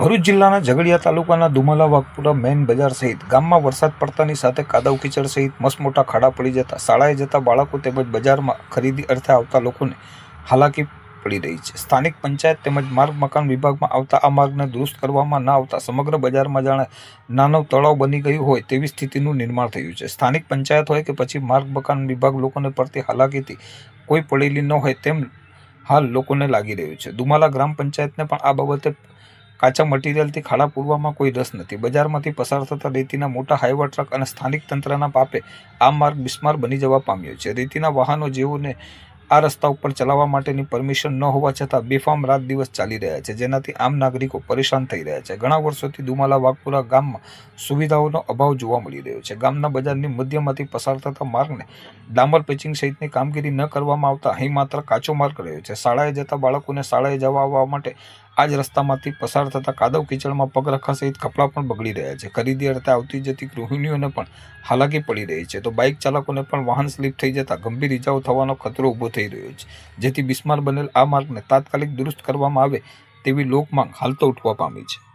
ભરૂચ જિલ્લાના ઝઘડિયા તાલુકાના દુમલા વાઘપુરા મેઇન બજાર સહિત ગામમાં વરસાદ પડતાની સાથે કાદવ કીચડ સહિત મસમોટા ખાડા પડી જતા શાળાએ જતા બાળકો તેમજ બજારમાં ખરીદી અર્થે આવતા લોકોને હાલાકી પડી રહી છે. સ્થાનિક પંચાયત તેમજ માર્ગ મકાન વિભાગમાં આવતા આ માર્ગને દુરુસ્ત કરવામાં ન આવતા સમગ્ર બજારમાં જાણે નાનો તળાવ બની ગયું હોય તેવી સ્થિતિનું નિર્માણ થયું છે. સ્થાનિક પંચાયત હોય કે પછી માર્ગ મકાન વિભાગ લોકોને પડતી હાલાકીથી કોઈ પડેલી ન હોય તેમ હાલ લોકોને લાગી રહ્યું છે. દુમાલા ગ્રામ પંચાયતને પણ આ બાબતે કાચા મટીરિયલથી ખાડા પૂરવામાં કોઈ રસ નથી. બજારમાંથી પસાર થતા રેતીના મોટા હાઈવા ટ્રક અને સ્થાનિક તંત્રના પાપે આ માર્ગ બિસ્માર બની જવા પામ્યો છે. રેતીના વાહનો જેઓને આ રસ્તા ઉપર ચલાવવા માટેની પરમિશન ન હોવા છતાં બેફામ રાત દિવસ ચાલી રહ્યા છે, જેનાથી આમ નાગરિકો પરેશાન થઈ રહ્યા છે. ઘણા વર્ષોથી દુમાલા વાઘપુરા ગામમાં સુવિધાઓનો અભાવ જોવા મળી રહ્યો છે. ગામના બજારની મધ્યમાંથી પસાર થતા માર્ગને ડામર પેચિંગ સહિતની કામગીરી ન કરવામાં આવતા અહીં માત્ર કાચો માર્ગ રહ્યો છે. શાળાએ જતા બાળકોને શાળાએ જવા આવવા માટે આ જ રસ્તામાંથી પસાર થતા કાદવ કીચડમાં પગરખા સહિત કપડાં પણ બગડી રહ્યા છે. ખરીદી અર્થે આવતી જતી ગૃહિણીઓને પણ હાલાકી પડી રહી છે. તો બાઇક ચાલકોને પણ વાહન સ્લીપ થઈ જતા ગંભીર ઇજાઓ થવાનો ખતરો ઊભો થઈ રહ્યો છે. જેથી બિસ્માર બનેલ આ માર્ગને તાત્કાલિક દુરુસ્ત કરવામાં આવે તેવી લોકમાંગ હાલ તો ઉઠવા પામી છે.